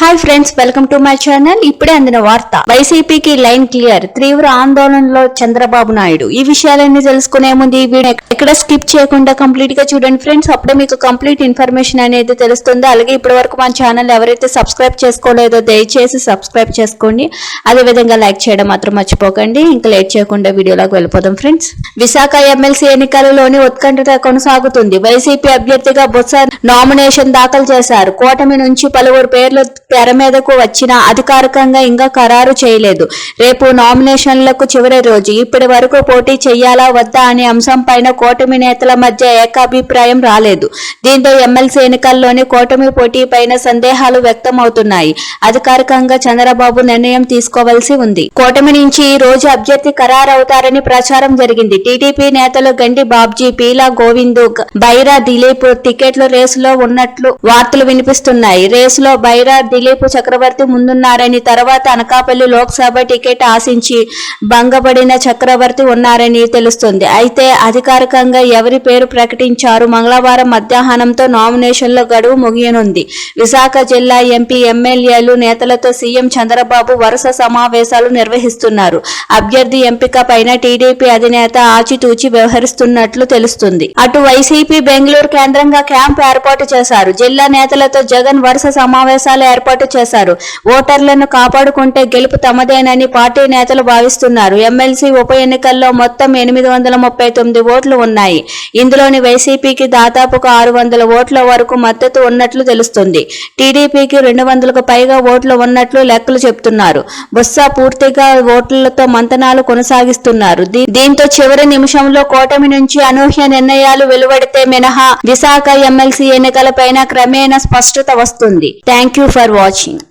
Hi friends welcome to my channel ఇప్పుడే అందిన వార్త. వైసీపీకి లైన్ క్లియర్. తీవ్ర ఆందోళనలో చంద్రబాబు నాయుడు. ఈ విషయాలన్నీ తెలుసుకునే ముందు ఈ వీడియో ఎక్కడ స్కిప్ చేయకుండా కంప్లీట్గా చూడండి ఫ్రెండ్స్ అప్పుడే మీకు కంప్లీట్ ఇన్ఫర్మేషన్ అనేది తెలుస్తుంది. అలాగే ఇప్పటి వరకు మన ఛానల్ ఎవరైతే సబ్స్క్రైబ్ చేసుకోలేదో దయచేసి సబ్స్క్రైబ్ చేసుకోండి. అదే విధంగా లైక్ చేయడం మాత్రం మర్చిపోకండి. ఇంకా లేట్ చేయకుండా వీడియోలోకి వెళ్ళిపోదాం ఫ్రెండ్స్ విశాఖ ఎమ్మెల్సీ ఎన్నికలలోని ఉత్కంఠత కొనసాగుతుంది. వైసీపీ అభ్యర్థిగా బొత్స నామినేషన్ దాఖలు చేశారు. కూటమి నుంచి పలువురు పేర్లు తెర మీదకు వచ్చినా అధికారికంగా ఇంకా ఖరారు చేయలేదు. రేపు నామినేషన్లకు చివరి రోజు. ఇప్పటి వరకు పోటీ చేయాలా వద్దా అనే అంశం పైన కూటమి నేతల మధ్య ఏకాభిప్రాయం రాలేదు. దీంతో ఎమ్మెల్సీ ఎన్నికల్లోని కూటమి పోటీ పైన సందేహాలు వ్యక్తమవుతున్నాయి. అధికారికంగా చంద్రబాబు నిర్ణయం తీసుకోవాల్సి ఉంది. కూటమి నుంచి ఈ రోజు అభ్యర్థి ఖరారవుతారని ప్రచారం జరిగింది. టీడీపీ నేతలు గండి బాబ్జీ పీలా గోవిందు బైరా దిలీప్ టికెట్ల రేసులో ఉన్నట్లు వార్తలు వినిపిస్తున్నాయి. రేసులో బైరా దిలీప్ చక్రవర్తి ముందున్నారని తర్వాత అనకాపల్లి లోక్సభ టికెట్ ఆశించి భంగపడిన చక్రవర్తి ఉన్నారని తెలుస్తుంది. అయితే అధికారికంగా ఎవరి పేరు ప్రకటించారు? మంగళవారం మధ్యాహ్నంతో నామినేషన్ల గడువు ముగియనుంది. విశాఖ జిల్లా ఎంపీ ఎమ్మెల్యేలు నేతలతో సీఎం చంద్రబాబు వరుస సమావేశాలు నిర్వహిస్తున్నారు. అభ్యర్థి ఎంపిక పైన టీడీపీ అధినేత ఆచితూచి వ్యవహరిస్తున్నట్లు తెలుస్తుంది. అటు వైసీపీ బెంగళూరు కేంద్రంగా క్యాంప్ ఏర్పాటు చేశారు. జిల్లా నేతలతో జగన్ వరుస సమావేశాలు ఏర్పాటు చేశారు. ఓటర్లను కాపాడుకుంటే గెలుపు తమదేనని పార్టీ నేతలు భావిస్తున్నారు. ఎమ్మెల్సీ ఉప ఎన్నికల్లో మొత్తం ఎనిమిది వందల ముప్పై తొమ్మిది ఓట్లు ఉన్నాయి. ఇందులోని వైసీపీకి దాదాపుగా ఆరు వందల ఓట్ల వరకు మద్దతు ఉన్నట్లు తెలుస్తుంది. టీడీపీకి రెండు వందలకు పైగా ఓట్లు ఉన్నట్లు లెక్కలు చెబుతున్నారు బొత్స పూర్తిగా ఓట్లతో మంతనాలు కొనసాగిస్తున్నారు. దీంతో చివరి నిమిషంలో కూటమి నుంచి అనూహ్య నిర్ణయాలు వెలువడితే మినహా విశాఖ ఎమ్మెల్సీ ఎన్నికలపైన క్రమేణా స్పష్టత వస్తుంది. Thank you for watching.